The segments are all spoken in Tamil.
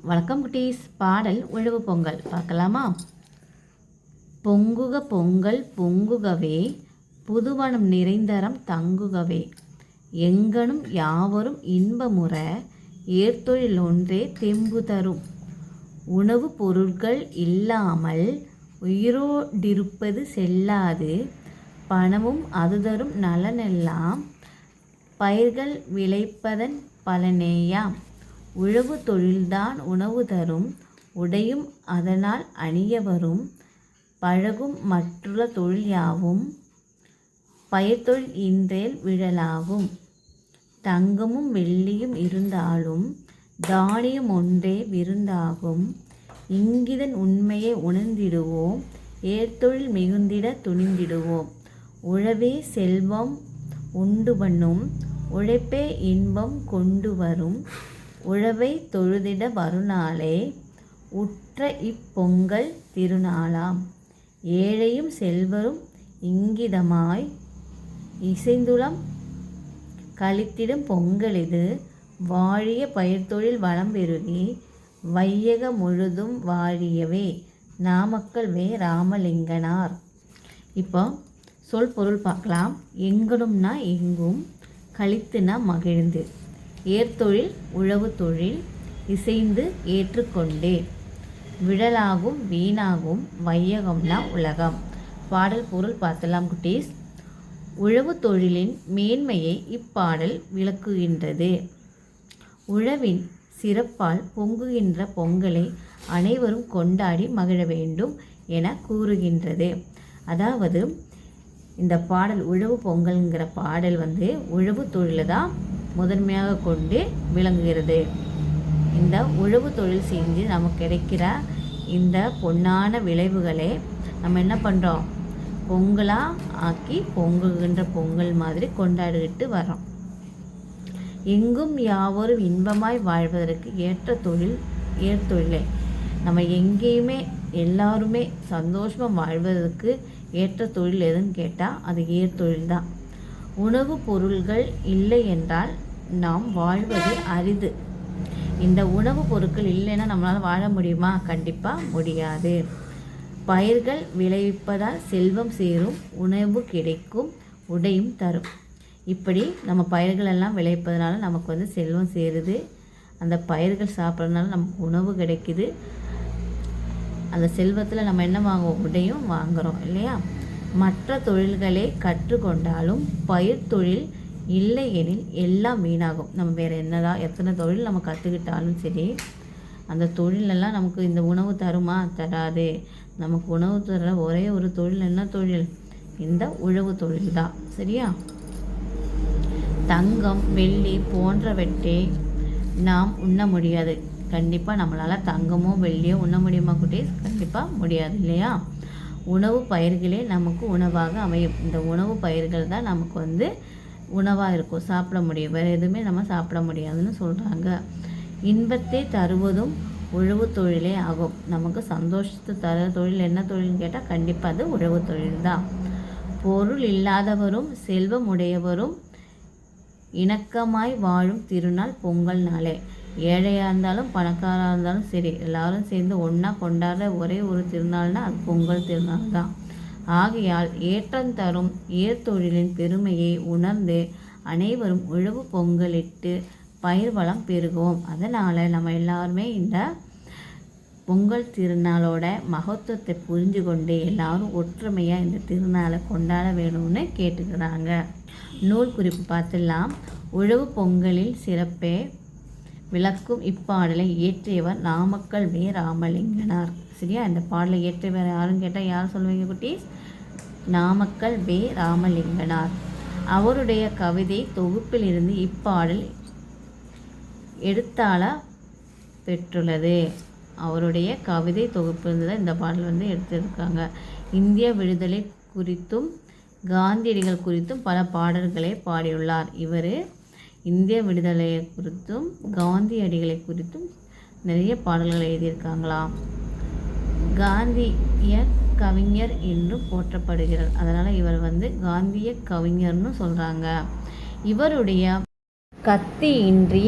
வணக்கம் குட்டீஸ். பாடல் உழவு பொங்கல். பார்க்கலாமா? பொங்குக பொங்கல் பொங்குகவே புதுவனம் நிறைந்தரம் தங்குகவே. எங்கனும் யாவரும் இன்பமுற ஏற்தொழில் ஒன்றே தெம்பு தரும். உணவுப் பொருட்கள் இல்லாமல் உயிரோடிருப்பது செல்லாது. பணமும் அது தரும் நலனெல்லாம் பயிர்கள் விளைப்பதன் பலனேயாம். உழவு தொழில்தான் உணவு தரும் உடையும் அதனால் அணிய வரும் பழகும் மற்றுள்ள தொழில் யாவும் பயத்தொழில் இன்றேல் விழலாகும். தங்கமும் வெள்ளியும் இருந்தாலும் தானியம் ஒன்றே விருந்தாகும். இங்கிதன் உண்மையை உணர்ந்திடுவோம் ஏற்தொழில் மிகுந்திட துணிந்திடுவோம். உழவே செல்வம் உண்டு பண்ணும் உழைப்பே இன்பம் கொண்டு வரும் உழவை தொழுதிட வருநாளே உற்ற இப்பொங்கல் திருநாளாம். ஏழையும் செல்வரும் இங்கிதமாய் இசைந்துளம் கழித்திடும் பொங்கல் இது. வாழிய பயிர்த்தொழில் வளம் பெருகி வையக முழுதும் வாழியவே நாமக்கல் வே ராமலிங்கனார். இப்போ சொல் பொருள் பார்க்கலாம். எங்கனும்னா எங்கும் கழித்துனா மகிழ்ந்து. ஏர்த்தொழில் உழவு தொழில் இசைந்து ஏற்றுக்கொண்டே. விழலாகும் வீணாகும் வையகம்னா உலகம். பாடல் பொருள் பார்த்தலாம் குட்டீஸ். உழவு தொழிலின் மேன்மையை இப்பாடல் விளக்குகின்றது. உழவின் சிறப்பால் பொங்குகின்ற பொங்கலை அனைவரும் கொண்டாடி மகிழ வேண்டும் என கூறுகின்றது. அதாவது இந்த பாடல் உழவு பொங்கல்ங்கிற பாடல் வந்து உழவு தொழிலை தான் முதன்மையாக கொண்டு விளங்குகிறது. இந்த உழவு தொழில் செஞ்சு நமக்கு கிடைக்கிற இந்த பொன்னான விளைவுகளை நம்ம என்ன பண்ணுறோம் பொங்கலாக ஆக்கி பொங்குகின்ற பொங்கல் மாதிரி கொண்டாடிக்கிட்டு வரோம் எங்கும் யாவரும் இன்பமாய் வாழ்வதற்கு ஏற்ற தொழில் ஏற்தொழிலே நம்ம எங்கேயுமே எல்லாருமே சந்தோஷமாக வாழ்வதற்கு ஏற்ற தொழில் எதுன்னு கேட்டால் அது ஏற்தொழில் தான் உணவுப் பொருள்கள் இல்லை என்றால் நாம் வாழ்வது அரிது. இந்த உணவுப் பொருட்கள் இல்லைன்னா நம்மளால் வாழ முடியுமா? கண்டிப்பாக முடியாது. பயிர்கள் விளைவிப்பதால் செல்வம் சேரும் உணவு கிடைக்கும் உடையும் தரும். இப்படி நம்ம பயிர்கள் எல்லாம் விளைவிப்பதனால நமக்கு வந்து செல்வம் சேருது. அந்த பயிர்கள் சாப்பிட்றதுனால நமக்கு உணவு கிடைக்குது. அந்த செல்வத்தில் நம்ம என்ன வாங்குவோம்? உடையும் வாங்குகிறோம் இல்லையா? மற்ற தொழில்களை கற்றுக்கொண்டாலும் பயிர் தொழில் இல்லை எனில் எல்லாம் வீணாகும். நம்ம வேறு என்னதான் எத்தனை தொழில் நம்ம கற்றுக்கிட்டாலும் சரி அந்த தொழிலெல்லாம் நமக்கு இந்த உணவு தருமா? தராது. நமக்கு உணவு தர ஒரே ஒரு தொழில் என்ன தொழில்? இந்த உழவு தொழில் தான் சரியா? தங்கம் வெள்ளி போன்றவற்றை நாம் உண்ண முடியாது. கண்டிப்பாக நம்மளால் தங்கமோ வெள்ளியோ உண்ண முடியுமா குட்டீஸ்? கண்டிப்பாக முடியாது இல்லையா? உணவு பயிர்களே நமக்கு உணவாக அமையும். இந்த உணவு பயிர்கள் தான் நமக்கு வந்து உணவாக இருக்கும் சாப்பிட முடியும். வேறு எதுவுமே நம்ம சாப்பிட முடியாதுன்னு சொல்கிறாங்க இன்பத்தை தருவதும் உழவு தொழிலே ஆகும். நமக்கு சந்தோஷத்தை தர தொழில் என்ன தொழில்னு கேட்டால் கண்டிப்பாக அது உழவு தொழில் தான். பொருள் இல்லாதவரும் செல்வம் உடையவரும் இணக்கமாய் வாழும் திருநாள் பொங்கல் நாளே. ஏழையாக இருந்தாலும் பணக்காராக இருந்தாலும் சரி எல்லாரும் சேர்ந்து ஒன்றா கொண்டாடுற ஒரே ஒரு திருநாள்னால் அது பொங்கல் திருநாள் தான். ஆகையால் ஏற்றந்தரும் ஏற்தொழிலின் பெருமையை உணர்ந்து அனைவரும் உழவு பொங்கலிட்டு பயிர் வளம் பெருகுவோம் அதனால் நம்ம எல்லாருமே இந்த பொங்கல் திருநாளோட மகத்துவத்தை புரிஞ்சு கொண்டு எல்லாரும் ஒற்றுமையாக இந்த திருநாளை கொண்டாட வேணும்னு கேட்டுக்கிறாங்க. நூல் குறிப்பு பார்த்துலாம் உழவு பொங்கலில் சிறப்பே விளக்கும் இப்பாடலை இயற்றியவர் நாமக்கல் வே. ராமலிங்கனார். சரியா? இந்த பாடலை இயற்றியவர் யாருன்னு கேட்டால் யார் சொல்லுவீங்க குட்டீஸ்? நாமக்கல் வே. ராமலிங்கனார். அவருடைய கவிதை தொகுப்பிலிருந்து இப்பாடல் எடுத்தாள? பெற்றுள்ளது. அவருடைய கவிதை தொகுப்பிலிருந்து தான் இந்த பாடல் வந்து எடுத்திருக்காங்க. இந்திய விடுதலை குறித்தும் காந்தியடிகள் குறித்தும் பல பாடல்களை பாடியுள்ளார். இவர் இந்திய விடுதலை குறித்தும் காந்தியடிகளை குறித்தும் நிறைய பாடல்களை எழுதியிருக்காங்களாம். காந்திய கவிஞர் என்றும் போற்றப்படுகிறார். அதனால் இவர் வந்து காந்திய கவிஞர்னு சொல்கிறாங்க இவருடைய கத்தியின்றி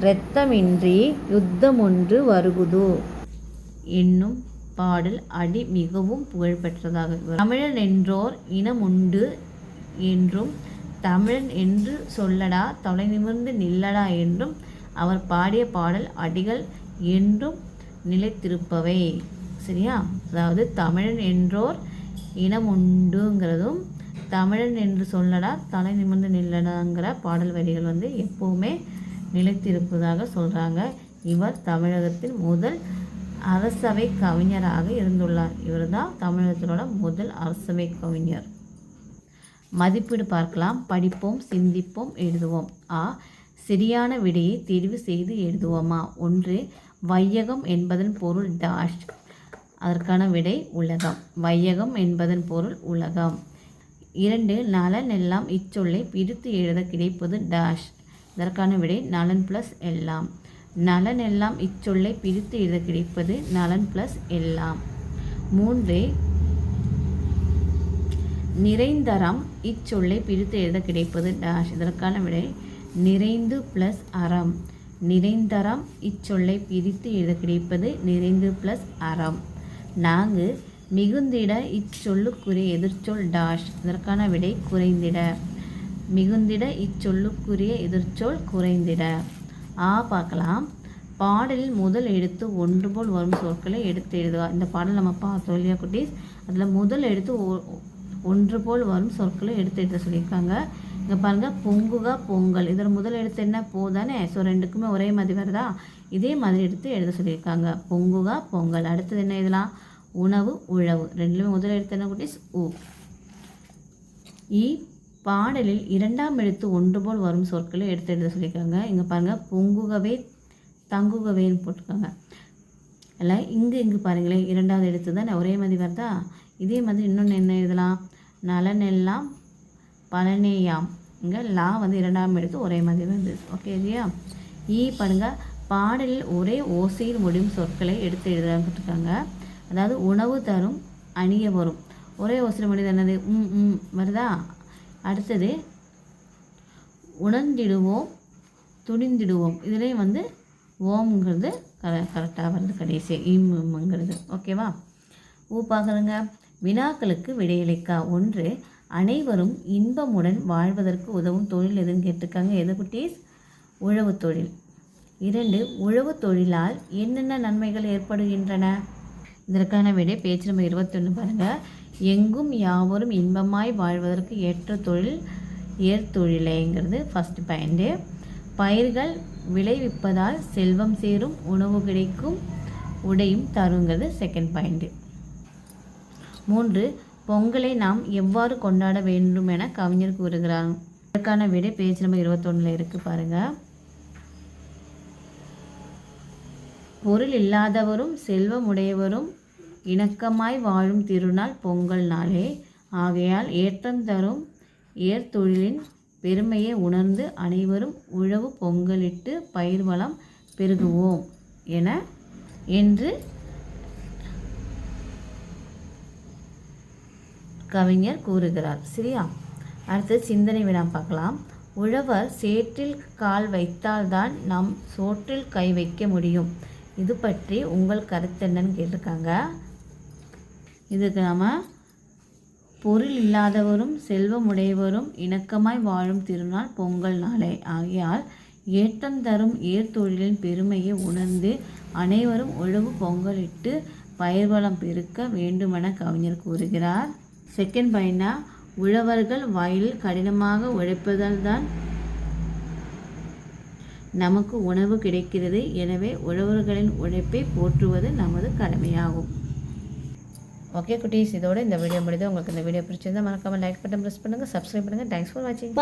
இரத்தமின்றி யுத்தமொன்று வருகுது என்னும் பாடல் அடி மிகவும் புகழ்பெற்றதாக தமிழன் என்றோர் இனம் உண்டு என்றும் தமிழன் என்று சொல்லடா தொலை நிமிர்ந்து நில்லடா என்றும் அவர் பாடிய பாடல் அடிகள் என்றும் நிலைத்திருப்பவை. சரியா? அதாவது தமிழன் என்றோர் இனம் உண்டுங்கிறதும் தமிழன் என்று சொல்லடா தலை நிமிர்ந்து நில்லடாங்கிற பாடல் வரிகள் வந்து எப்போவுமே நிலைத்திருப்பதாக சொல்கிறாங்க இவர் தமிழகத்தின் முதல் அரசவை கவிஞராக இருந்துள்ளார். இவர் தான் தமிழகத்தினோட முதல் அரசவை கவிஞர். மதிப்பீடு பார்க்கலாம். படிப்போம் சிந்திப்போம் எழுதுவோம். ஆ சரியான விடையை தெரிவு செய்து எழுதுவோமா? ஒன்று வையகம் என்பதன் பொருள் டாஷ் அதற்கான விடை உலகம். வையகம் என்பதன் பொருள் உலகம். இரண்டு நலன் எல்லாம் இச்சொல்லை பிரித்து எழுத கிடைப்பது டாஷ். இதற்கான விடை நலன் ப்ளஸ் எல்லாம். நலன் எல்லாம் இச்சொல்லை பிரித்து எழுத கிடைப்பது நலன் ப்ளஸ் எல்லாம். மூன்று நிறைந்தரம் இச்சொல்லை பிரித்து எழுத கிடைப்பது டாஷ். இதற்கான விடை நிறைந்து ப்ளஸ் அறம். நிறைந்தரம் இச்சொல்லை பிரித்து எழுத கிடைப்பது நிறைந்து ப்ளஸ் அறம். நான்கு மிகுந்திட இச்சொல்லுக்குரிய எதிர்ச்சொல் டாஷ். இதற்கான விடை குறைந்திட. மிகுந்திட இச்சொல்லுக்குரிய எதிர்ச்சொல் குறைந்திட. ஆ பார்க்கலாம். பாடலில் முதல் எழுத்து ஒன்று போல் வரும் சொற்களை எடுத்து எழுதுவா இந்த பாடல் நம்ம பார்த்தோம் இல்லையா குட்டீஸ்? அதில் முதல் எழுத்து ஒன்று போல் வரும் சொற்களை எடுத்து எழுத சொல்லியிருக்காங்க. இங்கே பாருங்கள் பொங்குகா பொங்கல். இதில் முதல் எழுத்து என்ன? போ தானே? ஸோ ரெண்டுக்குமே ஒரே மாதிரி வருதா? இதே மாதிரி எடுத்து எழுத சொல்லியிருக்காங்க. பொங்குகா பொங்கல். அடுத்தது என்ன எழுதலாம்? உணவு உழவு. ரெண்டுமே முதல் எழுத்து என்ன குட்டீஸ்? ஊ இ. பாடலில் இரண்டாம் எழுத்து ஒன்று போல் வரும் சொற்களை எடுத்து எழுத சொல்லியிருக்காங்க. இங்கே பாருங்கள் பொங்குகவே தங்குகவேன்னு போட்டிருக்காங்க. இல்லை இங்கே இங்கே பாருங்களேன் இரண்டாவது எழுத்து தான்? ஒரே மாதிரி வருதா? இதே மாதிரி இன்னொன்று என்ன எழுதலாம்? நலனெல்லாம் பழனேயாம் இங்கே லா வந்து இரண்டாம் எழுத்து ஒரே மாதிரி வருது. ஓகே இல்லையா? ஈ பாருங்கள் பாடலில் ஒரே ஓசையில் முடியும் சொற்களை எடுத்து எழுதுறாங்க அதாவது உணவு தரும் அணிய வரும். ஒரே ஒரு சில மனிதர் என்னது? ம் ம் வருதா? அடுத்தது உணர்ந்திடுவோம் துணிந்திடுவோம். இதுலேயும் வந்து ஓம்ங்கிறது க கரெக்டாக வருது கடைசி. இம்ங்கிறது. ஓகேவா ஊ பார்க்குறங்க வினாக்களுக்கு விடையளிக்கா. ஒன்று அனைவரும் இன்பமுடன் வாழ்வதற்கு உதவும் தொழில் எதுன்னு கேட்டிருக்காங்க. எது குட்டீஸ்? உழவு தொழில். இரண்டு உழவு தொழிலால் என்னென்ன நன்மைகள் ஏற்படுகின்றன? இதற்கான விடை பேச்சு நம்பர் இருபத்தொன்று பாருங்கள் எங்கும் யாவரும் இன்பமாய் வாழ்வதற்கு ஏற்ற தொழில் ஏற்தொழிலேங்கிறது ஃபஸ்ட்டு பாயிண்ட்டு பயிர்கள் விளைவிப்பதால் செல்வம் சேரும் உணவு கிடைக்கும் உடையும் தருங்கிறது செகண்ட் பாயிண்ட்டு மூன்று பொங்கலை நாம் எவ்வாறு கொண்டாட வேண்டும் என கவிஞர் கூறுகிறார். இதற்கான விடை பேஜ் நம்பர் இருபத்தொன்னில் இருக்குது பாருங்கள் பொருள் இல்லாதவரும் செல்வம் உடையவரும் இணக்கமாய் வாழும் திருநாள் பொங்கல் நாளே. ஆகையால் ஏற்றம் தரும் ஏர்தொழிலின் பெருமையை உணர்ந்து அனைவரும் உழவு பொங்கலிட்டு பயிர் வளம் பெருகுவோம் என என்று கவிஞர் கூறுகிறார். சரியா? அடுத்து சிந்தனை வினா பார்க்கலாம். உழவர் சேற்றில் கால் வைத்தால்தான் நம் சோற்றில் கை வைக்க முடியும். இது பற்றி உங்கள் கருத்து என்னன்னு கேட்டிருக்காங்க. இதுக்கு நம்ம பொருள் இல்லாதவரும் செல்வமுடையவரும் இணக்கமாய் வாழும் திருநாள் பொங்கல் நாளை. ஆகையால் ஏற்றம் தரும் ஏர்தொழிலின் பெருமையை உணர்ந்து அனைவரும் உழவு பொங்கலிட்டு பயிர்வளம் பெருக்க வேண்டுமென கவிஞர் கூறுகிறார். செகண்ட் பாயிண்டா உழவர்கள் வயலில் கடினமாக உழைப்பதால் தான் நமக்கு உணவு கிடைக்கிறது. எனவே உழவர்களின் உழைப்பை போற்றுவது நமது கடமையாகும். ஓகே குட்டீஸ் இதோட இந்த வீடியோ முடியுது உங்களுக்கு இந்த வீடியோ பிடிச்சிருந்தா மறக்காமல் லைக் பட்டன் ப்ரெஸ் பண்ணுங்கள் சப்ஸ்கிரைப் பண்ணுங்கள் தேங்க்ஸ் ஃபார் வாட்சிங்